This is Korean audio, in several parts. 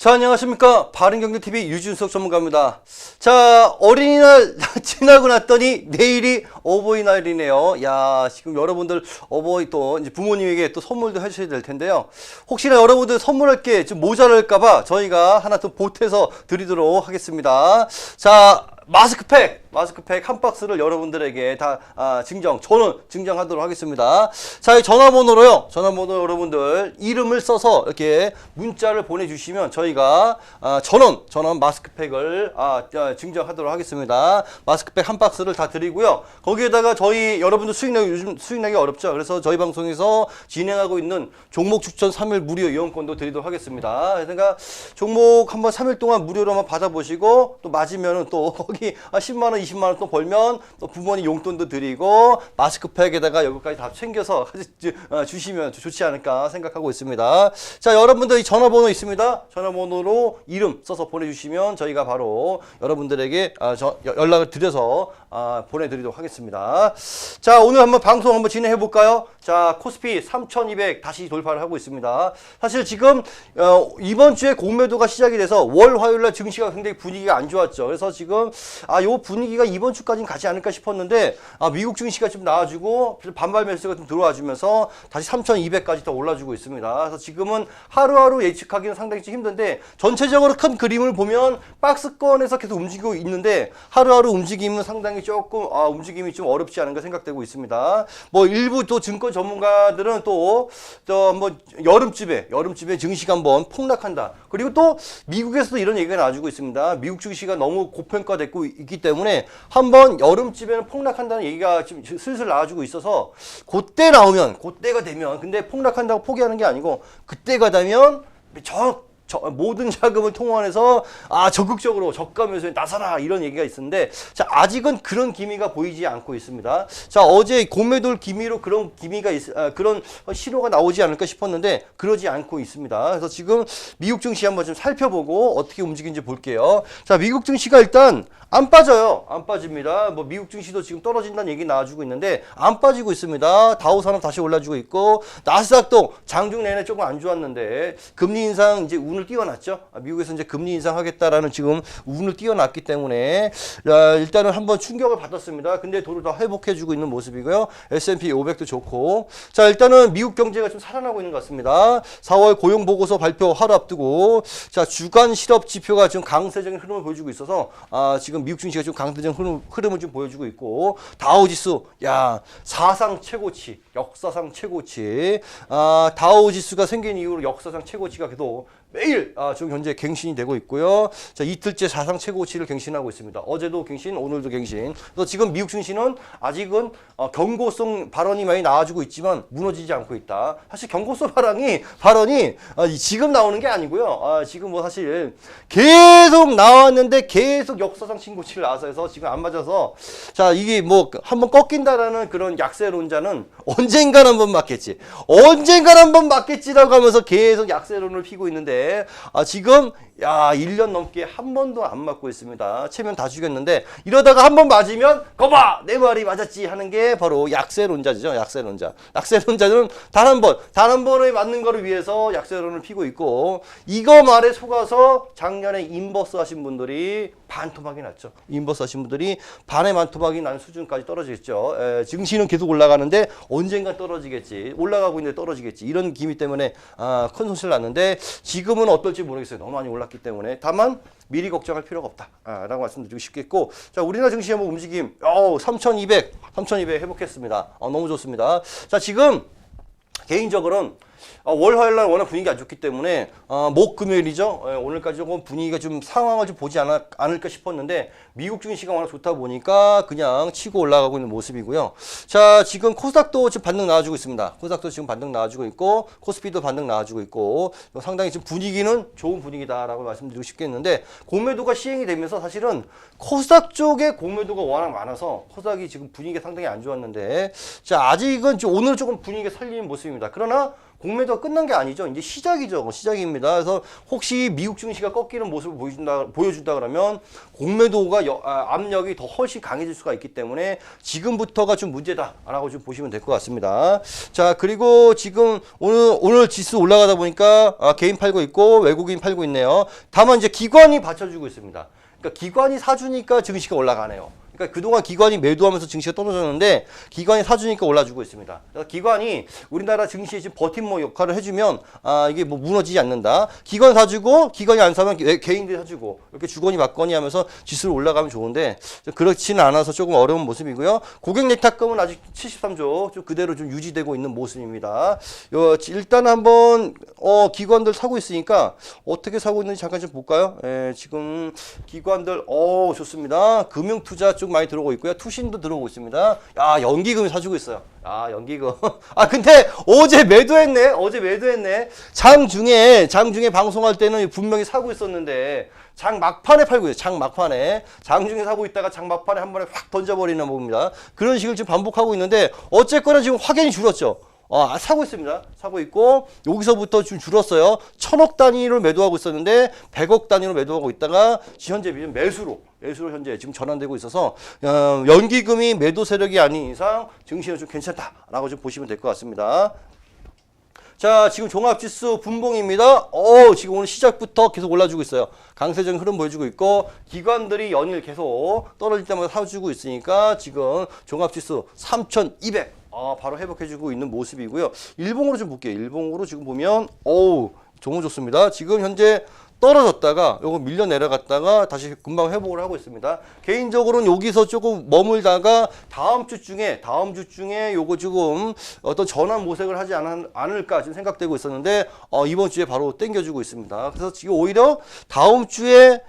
자, 안녕하십니까. 바른경제TV 유준석 전문가입니다. 자, 어린이날 지나고 났더니 내일이 어버이날이네요. 야, 지금 여러분들 어버이 또 이제 부모님에게 또 선물도 해주셔야 될 텐데요. 혹시나 여러분들 선물할 게 좀 모자랄까봐 저희가 하나 더 보태서 드리도록 하겠습니다. 자, 마스크팩, 마스크팩 한 박스를 여러분들에게 다 아, 증정, 저는 증정하도록 하겠습니다. 자, 이 전화번호로요. 전화번호 여러분들 이름을 써서 이렇게 문자를 보내주시면 저희가 아, 전원, 전원 마스크팩을 아, 아, 증정하도록 하겠습니다. 마스크팩 한 박스를 다 드리고요. 거기에다가 저희 여러분들 수익 내기 요즘 수익 내기 어렵죠. 그래서 저희 방송에서 진행하고 있는 종목 추천 3일 무료 이용권도 드리도록 하겠습니다. 그러니까 종목 한번 3일 동안 무료로 한번 받아보시고 또 맞으면은 또 거기 아, 10만 원, 20만 원 또 벌면 또 부모님 용돈도 드리고 마스크팩에다가 여기까지 다 챙겨서 어, 주시면 좋지 않을까 생각하고 있습니다. 자, 여러분들 이 전화번호 있습니다. 전화번호로 이름 써서 보내주시면 저희가 바로 여러분들에게 아, 연락을 드려서 아, 보내드리도록 하겠습니다. 자, 오늘 한번 방송 한번 진행해 볼까요? 자, 코스피 3,200 다시 돌파를 하고 있습니다. 사실 지금 어, 이번 주에 공매도가 시작이 돼서 월 화요일 날 증시가 굉장히 분위기가 안 좋았죠. 그래서 지금 아, 요 분위기가 이번 주까지는 가지 않을까 싶었는데 아, 미국 증시가 좀 나와주고 반발 매수가 좀 들어와 주면서 다시 3,200까지 더 올라주고 있습니다. 그래서 지금은 하루하루 예측하기는 상당히 좀 힘든데 전체적으로 큰 그림을 보면 박스권에서 계속 움직이고 있는데 하루하루 움직임은 상당히 조금 아, 움직임이 좀 어렵지 않은가 생각되고 있습니다. 뭐 일부 또 증권 전문가들은 또 저 뭐 여름쯤에 여름쯤에 증시가 한번 폭락한다. 그리고 또 미국에서도 이런 얘기가 나와주고 있습니다. 미국 증시가 너무 고평가됐고 있기 때문에 한번 여름쯤에는 폭락한다는 얘기가 지금 슬슬 나와주고 있어서 그때 나오면 그때가 되면 근데 폭락한다고 포기하는 게 아니고 그때가 되면 저 저, 모든 자금을 통원해서 아 적극적으로 저가 매수에 나서라 이런 얘기가 있었는데 자 아직은 그런 기미가 보이지 않고 있습니다. 자 어제 공매도를 기미로 그런 기미가 있, 아, 그런 신호가 나오지 않을까 싶었는데 그러지 않고 있습니다. 그래서 지금 미국 증시 한번 좀 살펴보고 어떻게 움직이는지 볼게요. 자 미국 증시가 일단 안 빠져요. 안 빠집니다. 뭐 미국 증시도 지금 떨어진다는 얘기 나와주고 있는데 안 빠지고 있습니다. 다우 산업 다시 올라주고 있고 나스닥도 장중 내내 조금 안 좋았는데 금리 인상 이제 운을 띄워놨죠. 아, 미국에서 이제 금리 인상하겠다라는 지금 운을 띄워놨기 때문에 아, 일단은 한번 충격을 받았습니다. 근데 도를 다 회복해주고 있는 모습이고요. S&P 500도 좋고 자 일단은 미국 경제가 좀 살아나고 있는 것 같습니다. 4월 고용 보고서 발표 하루 앞두고 자 주간 실업 지표가 좀 강세적인 흐름을 보여주고 있어서 아 지금 미국 증시가 좀 강세적인 흐름, 흐름을 좀 보여주고 있고 다우지수 야 사상 최고치 역사상 최고치. 아 다우 지수가 생긴 이후로 역사상 최고치가 계속 매일 아, 지금 현재 갱신이 되고 있고요. 자, 이틀째 사상 최고치를 갱신하고 있습니다. 어제도 갱신, 오늘도 갱신. 그래서 지금 미국 증시는 아직은 어, 경고성 발언이 많이 나와주고 있지만 무너지지 않고 있다. 사실 경고성 발언이 발언이 아, 이- 지금 나오는 게 아니고요. 아, 지금 뭐 사실 계속 나왔는데 계속 역사상 신고치를 나와서 해서 지금 안 맞아서 자 이게 뭐 한번 꺾인다라는 그런 약세론자는 언젠간 한번 맞겠지. 언젠간 한번 맞겠지라고 하면서 계속 약세론을 피고 있는데 아, 지금 야 1년 넘게 한 번도 안 맞고 있습니다. 체면 다 죽였는데 이러다가 한 번 맞으면 거봐 내 말이 맞았지 하는 게 바로 약세론자죠. 약세론자. 약세론자는 단 한 번, 단 한 번에 맞는 거를 위해서 약세론을 피고 있고 이거 말에 속아서 작년에 인버스 하신 분들이 반토막이 났죠. 인버스 하신 분들이 반의 반토막이 난 수준까지 떨어지겠죠. 에, 증시는 계속 올라가는데 언젠간 떨어지겠지. 올라가고 있는데 떨어지겠지. 이런 기미 때문에 아, 큰 손실 났는데 지금은 어떨지 모르겠어요. 너무 많이 올 랐기 때문에. 다만 미리 걱정할 필요가 없다. 아, 라고 말씀드리고 싶겠고. 자, 우리나라 증시 한번 움직임. 어, 3,200, 3,200 회복했습니다. 어, 너무 좋습니다. 자, 지금 개인적으로는 어, 월 화요일 날 워낙 분위기가 안 좋기 때문에 어, 목 금요일이죠. 예, 오늘까지 조금 분위기가 좀 상황을 좀 보지 않아, 않을까 싶었는데 미국 증시가 워낙 좋다 보니까 그냥 치고 올라가고 있는 모습이고요. 자 지금 코스닥도 지금 반등 나와주고 있습니다. 코스닥도 지금 반등 나와주고 있고 코스피도 반등 나와주고 있고 상당히 지금 분위기는 좋은 분위기다라고 말씀드리고 싶겠는데 공매도가 시행이 되면서 사실은 코스닥 쪽에 공매도가 워낙 많아서 코스닥이 지금 분위기가 상당히 안 좋았는데 자 아직은 좀 오늘 조금 분위기가 살리는 모습입니다. 그러나 공매도가 끝난 게 아니죠. 이제 시작이죠. 시작입니다. 그래서 혹시 미국 증시가 꺾이는 모습을 보여준다, 보여준다 그러면 공매도가 여- 아, 압력이 더 훨씬 강해질 수가 있기 때문에 지금부터가 좀 문제다라고 좀 보시면 될 것 같습니다. 자, 그리고 지금 오늘, 오늘 지수 올라가다 보니까 아, 개인 팔고 있고 외국인 팔고 있네요. 다만 이제 기관이 받쳐주고 있습니다. 그러니까 기관이 사주니까 증시가 올라가네요. 그러니까 그동안 기관이 매도하면서 증시가 떨어졌는데 기관이 사주니까 올라주고 있습니다. 그래서 기관이 우리나라 증시에 지금 버팀목 역할을 해주면 아 이게 뭐 무너지지 않는다. 기관 사주고 기관이 안 사면 개- 개인들이 사주고 이렇게 주거니 받거니 하면서 지수를 올라가면 좋은데 좀 그렇지는 않아서 조금 어려운 모습이고요. 고객 예탁금은 아직 73조 좀 그대로 좀 유지되고 있는 모습입니다. 요, 일단 한번 어, 기관들 사고 있으니까 어떻게 사고 있는지 잠깐 좀 볼까요? 예, 지금 기관들 어 좋습니다. 금융 투자 쪽 많이 들어오고 있고요. 투신도 들어오고 있습니다. 야 연기금이 사주고 있어요. 아 연기금. 아 근데 어제 매도했네. 어제 매도했네. 장 중에 장 중에 방송할 때는 분명히 사고 있었는데 장 막판에 팔고 있어요. 장 막판에 장 중에 사고 있다가 장 막판에 한 번에 확 던져버리는 겁니다. 그런 식을 지금 반복하고 있는데 어쨌거나 지금 확연히 줄었죠. 아, 사고 있습니다. 사고 있고 여기서부터 좀 줄었어요. 천억 단위로 매도하고 있었는데 100억 단위로 매도하고 있다가 지- 현재 매수로 매수로 현재 지금 전환되고 있어서 어, 연기금이 매도 세력이 아닌 이상 증시는 좀 괜찮다라고 좀 보시면 될 것 같습니다. 자, 지금 종합지수 분봉입니다. 어, 지금 오늘 시작부터 계속 올라주고 있어요. 강세적인 흐름 보여주고 있고, 기관들이 연일 계속 떨어질 때마다 사주고 있으니까 지금 종합지수 3,200. 아, 바로 회복해주고 있는 모습이고요. 일봉으로 좀 볼게요. 일봉으로 지금 보면, 어우, 너무 좋습니다. 지금 현재 떨어졌다가 요거 밀려 내려갔다가 다시 금방 회복을 하고 있습니다. 개인적으로는 여기서 조금 머물다가 다음 주 중에 다음 주 중에 요거 지금 어떤 전환 모색을 하지 않, 않을까 지금 생각되고 있었는데 어, 이번 주에 바로 땡겨주고 있습니다. 그래서 지금 오히려 다음 주에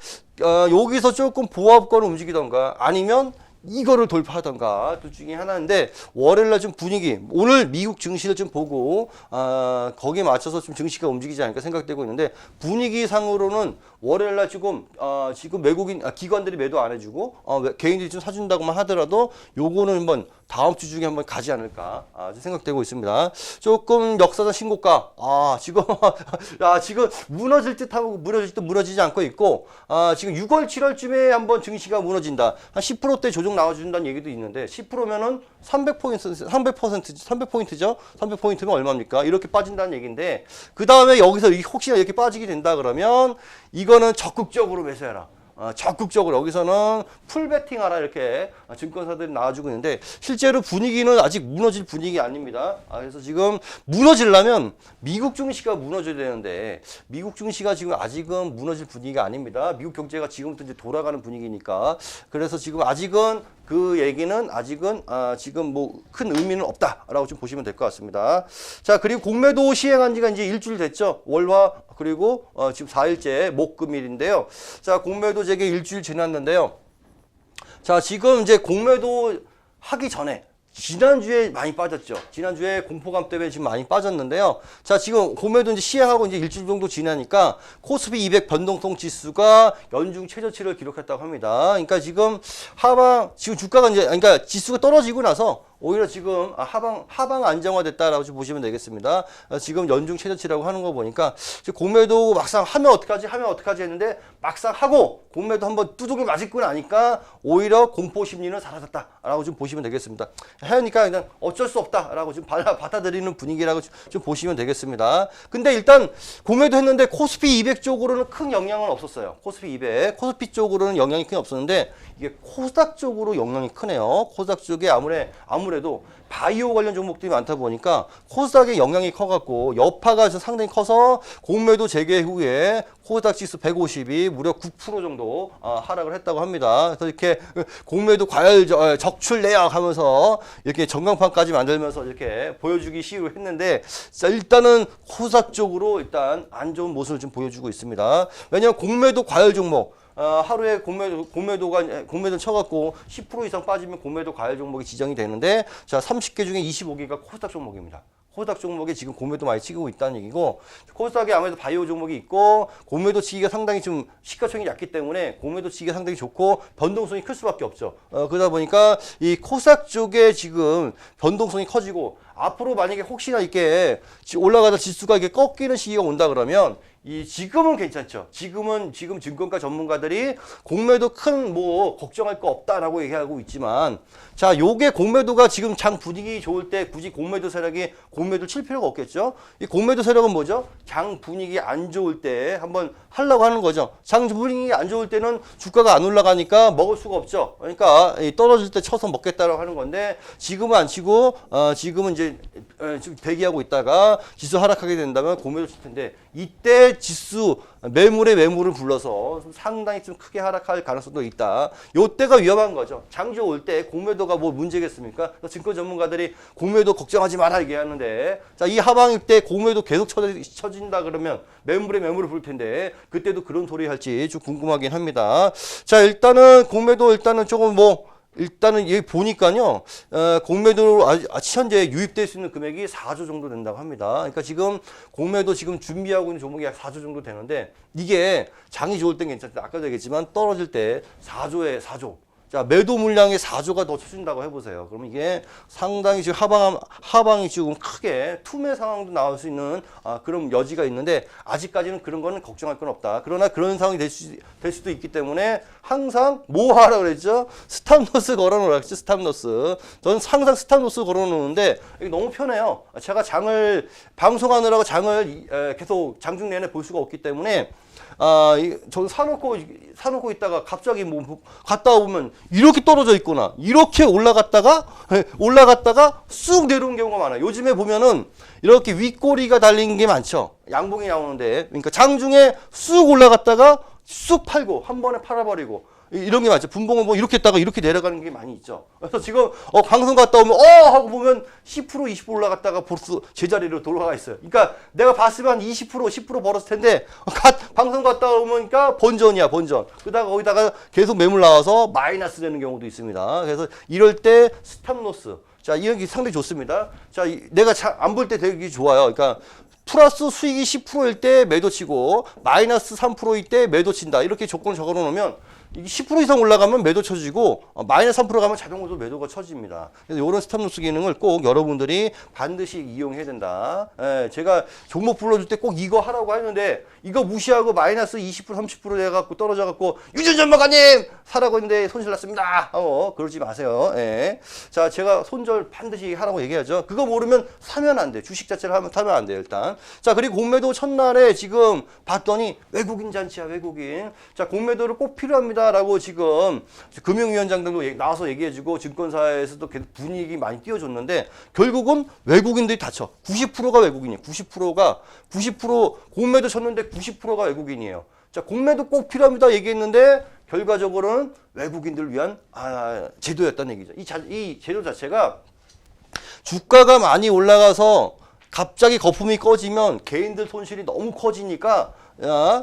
어, 여기서 조금 보합권을 움직이던가 아니면 이거를 돌파하던가. 둘 중에 하나인데 월요일날 좀 분위기 오늘 미국 증시를 좀 보고 아, 거기에 맞춰서 좀 증시가 움직이지 않을까 생각되고 있는데 분위기상으로는 월요일날 지금 어, 지금 외국인 아, 기관들이 매도 안 해주고 어, 외- 개인들이 좀 사준다고만 하더라도 요거는 한번 다음 주 중에 한번 가지 않을까 아, 생각되고 있습니다. 조금 역사상 신고가 아 지금 아 지금 무너질 듯하고 무너질 듯 무너지지 않고 있고 아 지금 6월 7월쯤에 한번 증시가 무너진다 한 10%대 조정 나와준다는 얘기도 있는데 10%면은 300포인트 300% 300포인트죠 300포인트면 얼마입니까 이렇게 빠진다는 얘기인데 그 다음에 여기서 이- 혹시나 이렇게 빠지게 된다 그러면 이거는 적극적으로 매수해라. 어, 적극적으로 여기서는 풀 베팅하라 이렇게 어, 증권사들이 나와주고 있는데 실제로 분위기는 아직 무너질 분위기 아닙니다. 아, 그래서 지금 무너지려면 미국 증시가 무너져야 되는데 미국 증시가 지금 아직은 무너질 분위기가 아닙니다. 미국 경제가 지금부터 이제 돌아가는 분위기니까 그래서 지금 아직은 그 얘기는 아직은 아, 지금 뭐 큰 의미는 없다라고 좀 보시면 될 것 같습니다. 자 그리고 공매도 시행한 지가 이제 일주일 됐죠. 월화 그리고 어, 지금 4일째 목금일인데요. 자 공매도 제게 일주일 지났는데요. 자 지금 이제 공매도 하기 전에 지난주에 많이 빠졌죠. 지난주에 공포감 때문에 지금 많이 빠졌는데요. 자, 지금 공매도 이제 시행하고 이제 일주일 정도 지나니까 코스피 200 변동성 지수가 연중 최저치를 기록했다고 합니다. 그러니까 지금 하방, 지금 주가가 이제, 그러니까 지수가 떨어지고 나서 오히려 지금 아, 하방 하방 안정화됐다라고 좀 보시면 되겠습니다. 어, 지금 연중 최저치라고 하는 거 보니까 공매도 막상 하면 어떡하지 하면 어떡하지 했는데 막상 하고 공매도 한번 두둑이 맞고 나니까 오히려 공포 심리는 사라졌다라고 좀 보시면 되겠습니다. 하니까 그냥 어쩔 수 없다라고 좀 받아, 받아들이는 분위기라고 좀, 좀 보시면 되겠습니다. 근데 일단 공매도 했는데 코스피 200 쪽으로는 큰 영향은 없었어요. 코스피 200 코스피 쪽으로는 영향이 크게 없었는데 이게 코스닥 쪽으로 영향이 크네요. 코스닥 쪽에 아무래 아무 래도 바이오 관련 종목들이 많다 보니까 코스닥의 영향이 커갖고 여파가 좀 상당히 커서 공매도 재개 후에 코스닥 지수 150이 무려 9% 정도 아, 하락을 했다고 합니다. 그래서 이렇게 공매도 과열 저- 어, 적출 내역 하면서 이렇게 전광판까지 만들면서 이렇게 보여주기 시위를 했는데 자, 일단은 코스닥 쪽으로 일단 안 좋은 모습을 좀 보여주고 있습니다. 왜냐하면 공매도 과열 종목 어, 하루에 공매도, 공매도가, 공매도 쳐갖고 10% 이상 빠지면 공매도 과열 종목이 지정이 되는데, 자, 30개 중에 25개가 코스닥 종목입니다. 코스닥 종목에 지금 공매도 많이 치고 있다는 얘기고, 코스닥에 아무래도 바이오 종목이 있고, 공매도 치기가 상당히 좀 시가총이 얕기 때문에 공매도 치기가 상당히 좋고, 변동성이 클 수밖에 없죠. 어, 그러다 보니까 이 코스닥 쪽에 지금 변동성이 커지고, 앞으로 만약에 혹시나 이렇게 지- 올라가다 지수가 이게 꺾이는 시기가 온다 그러면 이 지금은 괜찮죠. 지금은 지금 증권가 전문가들이 공매도 큰 뭐 걱정할 거 없다라고 얘기하고 있지만 자, 요게 공매도가 지금 장 분위기 좋을 때 굳이 공매도 세력이 공매도 칠 필요가 없겠죠. 이 공매도 세력은 뭐죠? 장 분위기 안 좋을 때 한번 하려고 하는 거죠. 장 분위기 안 좋을 때는 주가가 안 올라가니까 먹을 수가 없죠. 그러니까 이 떨어질 때 쳐서 먹겠다라고 하는 건데 지금은 안 치고 어, 지금은 이제 어, 대기하고 있다가 지수 하락하게 된다면 공매도 칠 텐데 이때 지수 매물에 매물을 불러서 상당히 좀 크게 하락할 가능성도 있다. 요때가 위험한 거죠. 장주 올 때 공매도가 뭐 문제겠습니까? 증권 전문가들이 공매도 걱정하지 마라 얘기하는데 자, 이 하방일 때 공매도 계속 쳐진다 그러면 매물에 매물을 불 텐데 그때도 그런 소리 할지 좀 궁금하긴 합니다. 자, 일단은 공매도 일단은 조금 뭐 일단은 여기 보니까요, 어, 공매도로 아, 아, 현재 유입될 수 있는 금액이 4조 정도 된다고 합니다. 그러니까 지금 공매도 지금 준비하고 있는 종목이 약 4조 정도 되는데 이게 장이 좋을 땐 괜찮다. 아까도 얘기했지만 떨어질 때 4조에 4조. 자, 매도 물량의 4조가 더 쳐진다고 해보세요. 그럼 이게 상당히 지금 하방, 하방이 지금 크게 투매 상황도 나올 수 있는 아, 그런 여지가 있는데 아직까지는 그런 거는 걱정할 건 없다. 그러나 그런 상황이 될, 수, 될 수도 있기 때문에 항상 뭐 하라 그랬죠? 스탑로스 걸어놓으라 그랬죠? 스탑로스. 저는 항상 스탑로스 걸어놓는데 이게 너무 편해요. 제가 장을 방송하느라고 장을 계속 장중 내내 볼 수가 없기 때문에 아, 이, 저는 사놓고, 사놓고 있다가 갑자기 뭐, 갔다 오면 이렇게 떨어져 있구나. 이렇게 올라갔다가, 예, 올라갔다가 쑥 내려온 경우가 많아요. 요즘에 보면은 이렇게 윗꼬리가 달린 게 많죠. 양봉이 나오는데. 그러니까 장중에 쑥 올라갔다가 쑥 팔고, 한 번에 팔아버리고. 이- 이런 게 많죠. 분봉은 뭐 이렇게 했다가 이렇게 내려가는 게 많이 있죠. 그래서 지금 어 방송 갔다 오면 어 하고 보면 10% 20% 올라갔다가 벌써 제자리로 돌아가 있어요. 그러니까 내가 봤으면 한20% 10% 벌었을 텐데 가, 방송 갔다 오니까 번전이야 번전. 그다가 거기다가 계속 매물 나와서 마이너스 되는 경우도 있습니다. 그래서 이럴 때 스탑로스. 자 이런 게 상당히 좋습니다. 자 이- 내가 안 볼 때 되게 좋아요. 그러니까 플러스 수익이 10%일 때 매도 치고 마이너스 3%일 때 매도 친다. 이렇게 조건을 적어 놓으면 10% 이상 올라가면 매도 쳐지고 어, 마이너스 3% 가면 자동으로 매도가 쳐집니다. 그래서 이런 스탑로스 기능을 꼭 여러분들이 반드시 이용해야 된다. 예, 제가 종목 불러줄 때 꼭 이거 하라고 하는데 이거 무시하고 마이너스 20% 30% 돼갖고 떨어져갖고 유준 전문가님 사라고 했는데 손실 났습니다. 어, 그러지 마세요. 예. 자, 제가 손절 반드시 하라고 얘기하죠. 그거 모르면 사면 안 돼. 주식 자체를 하면 타면 안 돼요, 일단. 자, 그리고 공매도 첫날에 지금 봤더니 외국인 잔치야, 외국인. 자, 공매도를 꼭 필요합니다 라고 지금 금융위원장들도 얘기- 나와서 얘기해주고 증권사에서도 계속 분위기 많이 띄워줬는데 결국은 외국인들이 다쳐. 90%가 외국인이에요. 90%가 90% 공매도 쳤는데 90%가 외국인이에요. 자, 공매도 꼭 필요합니다 얘기했는데 결과적으로는 외국인들을 위한 아, 제도였다는 얘기죠. 이, 자, 이 제도 자체가 주가가 많이 올라가서 갑자기 거품이 꺼지면 개인들 손실이 너무 커지니까 야,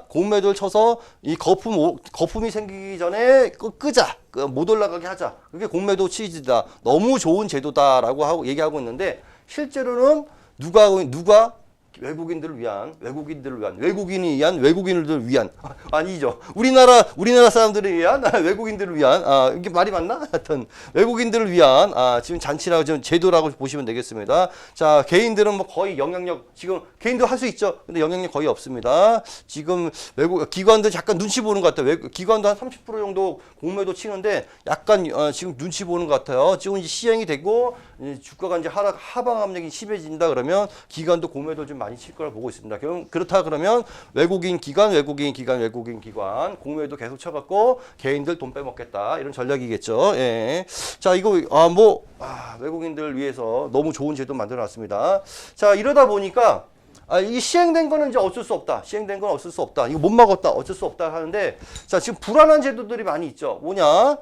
공매도를 쳐서 이 거품 오- 거품이 생기기 전에 끄, 끄자. 그, 못 올라가게 하자. 그게 공매도 치즈다. 너무 좋은 제도다라고 하고 얘기하고 있는데 실제로는 누가 누가 외국인들을 위한 외국인들을 위한 외국인이 위한 외국인들을 위한. 아, 아니죠. 우리나라 우리나라 사람들을 위한 아, 외국인들을 위한. 아 이게 말이 맞나? 하여튼 외국인들을 위한 아 지금 잔치라고 지금 제도라고 보시면 되겠습니다. 자 개인들은 뭐 거의 영향력 지금 개인도 할 수 있죠. 근데 영향력 거의 없습니다. 지금 외국 기관들 잠깐 눈치 보는 것 같아요. 외국 기관도 한 30% 정도 공매도 치는데 약간 어, 지금 눈치 보는 것 같아요. 지금 이제 시행이 되고 주가가 이제 하락 하방 압력이 심해진다 그러면 기관도 공매도 좀 많이 칠 거라 보고 있습니다. 그럼 그렇다 그러면 외국인 기관, 외국인 기관, 외국인 기관 공매도 계속 쳐갖고 개인들 돈 빼먹겠다 이런 전략이겠죠. 예. 자 이거 아뭐 아, 외국인들 위해서 너무 좋은 제도 만들어놨습니다. 자 이러다 보니까 아, 이 시행된 거는 이제 어쩔 수 없다. 시행된 건 어쩔 수 없다. 이거 못 막았다. 어쩔 수 없다 하는데 자 지금 불안한 제도들이 많이 있죠. 뭐냐?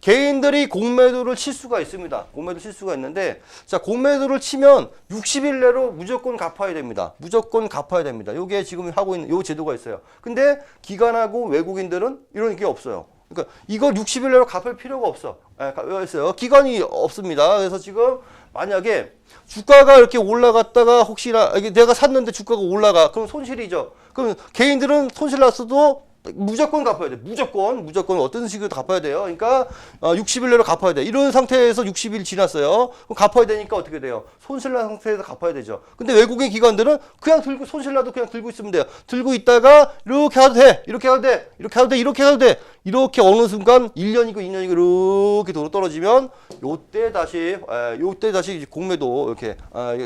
개인들이 공매도를 칠 수가 있습니다. 공매도 칠 수가 있는데 자 공매도를 치면 60일 내로 무조건 갚아야 됩니다. 무조건 갚아야 됩니다. 요게 지금 하고 있는 요 제도가 있어요. 근데 기관하고 외국인들은 이런 게 없어요. 그러니까 이걸 60일 내로 갚을 필요가 없어. 예, 가- 있어요. 기관이 없습니다. 그래서 지금 만약에 주가가 이렇게 올라갔다가 혹시나 내가 샀는데 주가가 올라가 그럼 손실이죠. 그럼 개인들은 손실 났어도 무조건 갚아야 돼. 무조건 무조건 어떤 식으로 갚아야 돼요. 그러니까 어, 60일 내로 갚아야 돼. 이런 상태에서 60일 지났어요. 그럼 갚아야 되니까 어떻게 돼요? 손실난 상태에서 갚아야 되죠. 근데 외국인 기관들은 그냥 들고 손실나도 그냥 들고 있으면 돼요. 들고 있다가 이렇게 해도 돼. 이렇게 해도 돼. 이렇게 해도 돼. 이렇게 해도 돼. 이렇게 어느 순간 1년이고 2년이고 이렇게 도로 떨어지면 요때 다시 에, 요때 다시 공매도 이렇게 아,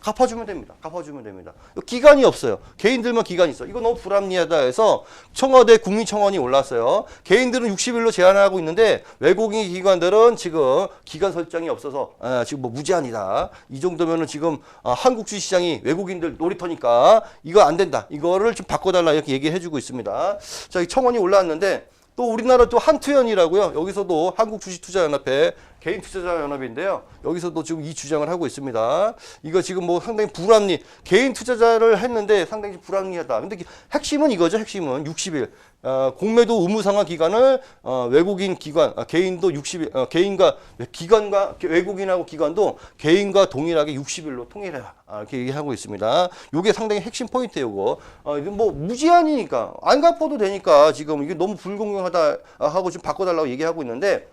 갚아주면 됩니다. 갚아주면 됩니다. 기간이 없어요. 개인들만 기간이 있어. 이거 너무 불합리하다 해서 청와대 국민청원이 올랐어요. 개인들은 60일로 제한하고 있는데 외국인 기관들은 지금 기간 설정이 없어서 아, 지금 뭐 무제한이다. 이 정도면은 지금 아, 한국 주시장이 외국인들 놀이터니까 이거 안 된다. 이거를 좀 바꿔달라 이렇게 얘기해주고 있습니다. 자, 이 청원이 올라왔는데 또 우리나라 또 한투연이라고요. 여기서도 한국주식투자연합회 개인 투자자 연합인데요. 여기서도 지금 이 주장을 하고 있습니다. 이거 지금 뭐 상당히 불합리, 개인 투자자를 했는데 상당히 불합리하다. 근데 기- 핵심은 이거죠. 핵심은 60일. 어, 공매도 의무 상환 기간을 어, 외국인 기관, 아, 개인도 60일, 어, 개인과 기관과 외국인하고 기관도 개인과 동일하게 60일로 통일해라. 아, 이렇게 얘기하고 있습니다. 이게 상당히 핵심 포인트예요. 이거. 어, 뭐 무제한이니까 안 갚아도 되니까 지금 이게 너무 불공정하다 하고 좀 바꿔달라고 얘기하고 있는데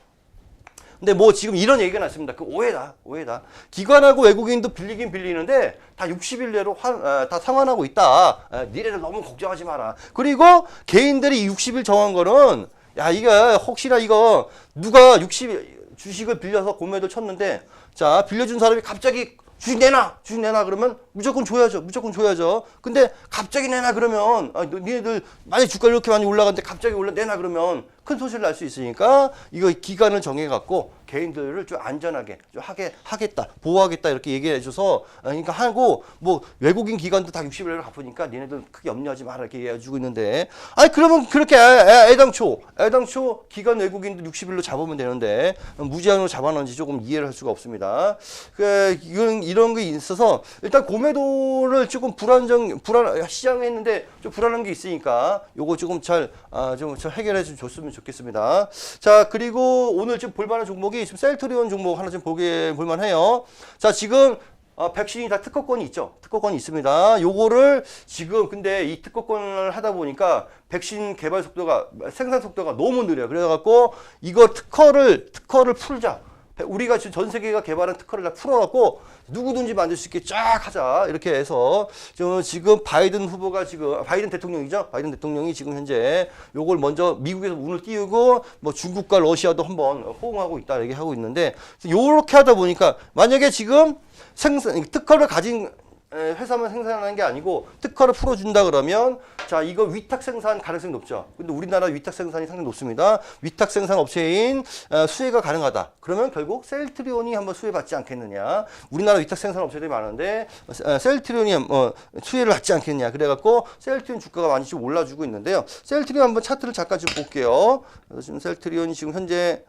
근데 뭐 지금 이런 얘기가 났습니다. 그 오해다, 오해다. 기관하고 외국인도 빌리긴 빌리는데 다 60일 내로 환, 어, 다 상환하고 있다. 어, 니네들 너무 걱정하지 마라. 그리고 개인들이 60일 정한 거는 야 이거 혹시나 이거 누가 60일 주식을 빌려서 공매도 쳤는데 자 빌려준 사람이 갑자기 주식 내놔 주식 내놔 그러면 무조건 줘야죠 무조건 줘야죠. 근데 갑자기 내놔 그러면 아, 너- 니네들 만약 주가 이렇게 많이 올라갔는데 갑자기 올라 내놔 그러면 큰 손실 날 수 있으니까 이거 기간을 정해 갖고 개인들을 좀 안전하게 좀 하게 하겠다 보호하겠다 이렇게 얘기해 줘서 아, 그러니까 하고 뭐 외국인 기관도 다 60일을 갚으니까 니네들 크게 염려하지 마라 이렇게 얘기해 주고 있는데 아니 그러면 그렇게 애당초 애당초 기관 외국인도 60일로 잡으면 되는데 무제한으로 잡아놓은지 조금 이해를 할 수가 없습니다. 그 이런 이런 게 있어서 일단 공매도를 조금 불안정 불안 시장했는데 좀 불안한 게 있으니까 요거 조금 잘아좀 해결해 좀 줬으면 좋겠습니다. 자 그리고 오늘 좀 볼만한 종목이 지금 셀트리온 종목 하나 좀 보게 볼만해요. 자 지금 어, 백신이 다 특허권이 있죠. 특허권이 있습니다. 요거를 지금 근데 이 특허권을 하다 보니까 백신 개발 속도가 생산 속도가 너무 느려요. 그래갖고 이거 특허를 특허를 풀자. 우리가 지금 전 세계가 개발한 특허를 다 풀어갖고 누구든지 만들 수 있게 쫙 하자. 이렇게 해서 저 지금 바이든 후보가 지금 바이든 대통령이죠? 바이든 대통령이 지금 현재 요걸 먼저 미국에서 운을 띄우고 뭐 중국과 러시아도 한번 호응하고 있다. 얘기하고 있는데 요렇게 하다 보니까 만약에 지금 생산 특허를 가진 에, 회사만 생산하는 게 아니고 특허를 풀어준다 그러면 자 이거 위탁 생산 가능성이 높죠. 근데 우리나라 위탁 생산이 상당히 높습니다. 위탁 생산 업체인 어, 수혜가 가능하다. 그러면 결국 셀트리온이 한번 수혜받지 않겠느냐. 우리나라 위탁 생산 업체들이 많은데 어, 셀트리온이 어, 수혜를 받지 않겠냐. 그래갖고 셀트리온 주가가 많이 좀 올라주고 있는데요. 셀트리온 한번 차트를 잠깐 좀 볼게요. 지금 셀트리온이 지금 현재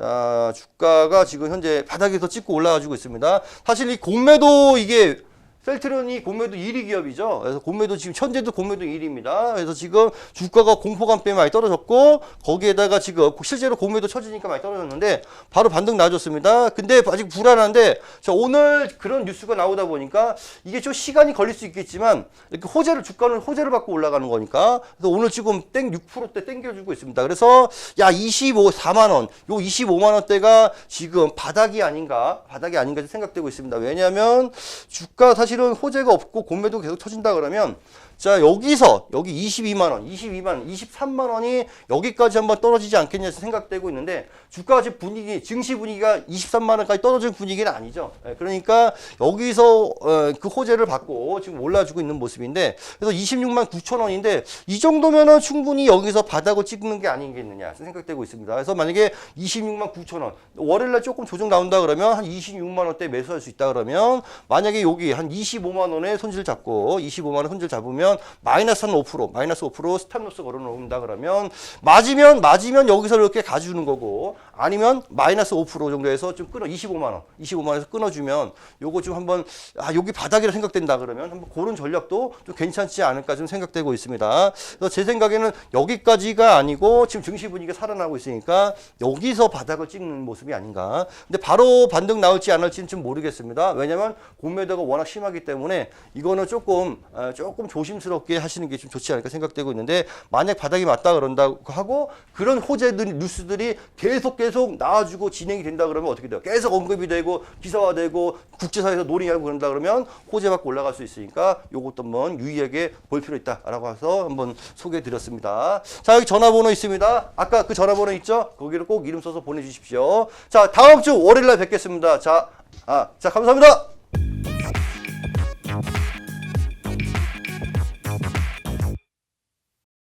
자, 주가가 지금 현재 바닥에서 찍고 올라가지고 있습니다. 사실 이 공매도 이게 셀트론이 공매도 1위 기업이죠. 그래서 공매도 지금 현재도 공매도 1위입니다. 그래서 지금 주가가 공포감 때문에 많이 떨어졌고 거기에다가 지금 실제로 공매도 쳐지니까 많이 떨어졌는데 바로 반등 나와줬습니다. 근데 아직 불안한데 자, 오늘 그런 뉴스가 나오다 보니까 이게 좀 시간이 걸릴 수 있겠지만 이렇게 호재를 주가는 호재를 받고 올라가는 거니까 그래서 오늘 지금 땡 6%대 땡겨주고 있습니다. 그래서 야 25, 4만 원, 요 25만 원대가 지금 바닥이 아닌가 바닥이 아닌가 생각되고 있습니다. 왜냐하면 주가 사실 은 호재가 없고 공매도 계속 터진다 그러면 자 여기서 여기 22만 원, 22만 원, 23만 원이 여기까지 한번 떨어지지 않겠냐 생각되고 있는데 주가 지금 분위기 증시 분위기가 23만 원까지 떨어진 분위기는 아니죠. 예, 그러니까 여기서 어, 그 호재를 받고 지금 올라주고 있는 모습인데 그래서 26만 9천 원인데 이 정도면은 충분히 여기서 바닥을 찍는 게 아니겠느냐 생각되고 있습니다. 그래서 만약에 26만 9천 원 월요일날 조금 조정 나온다 그러면 한 26만 원대 매수할 수 있다 그러면 만약에 여기 한 25만 원의 손실 잡고 25만 원 손실 잡으면 마이너스 한 5% 마이너스 5% 스탑로스 걸어놓는다 그러면 맞으면 맞으면 여기서 이렇게 가주는 거고 아니면 마이너스 5% 정도에서 좀 끊어 25만 원 25만 원에서 끊어주면 요거 좀 한번 아 여기 바닥이라 생각된다 그러면 한번 그런 전략도 좀 괜찮지 않을까 좀 생각되고 있습니다. 그래서 제 생각에는 여기까지가 아니고 지금 증시 분위기가 살아나고 있으니까 여기서 바닥을 찍는 모습이 아닌가. 근데 바로 반등 나올지 안 할지는 좀 모르겠습니다. 왜냐면 공매도가 워낙 심하기 때문에 이거는 조금 어, 조금 조심 조심스럽게 하시는 게 좀 좋지 않을까 생각되고 있는데 만약 바닥이 맞다 그런다고 하고 그런 호재들 뉴스들이 계속 계속 나와주고 진행이 된다 그러면 어떻게 돼요? 계속 언급이 되고 기사화되고 국제사회에서 논의하고 그런다 그러면 호재 받고 올라갈 수 있으니까 요것도 한번 유의하게 볼 필요 있다라고 해서 한번 소개해 드렸습니다. 자 여기 전화번호 있습니다. 아까 그 전화번호 있죠? 거기를 꼭 이름 써서 보내주십시오. 자 다음 주 월요일 날 뵙겠습니다. 자, 아, 자 감사합니다.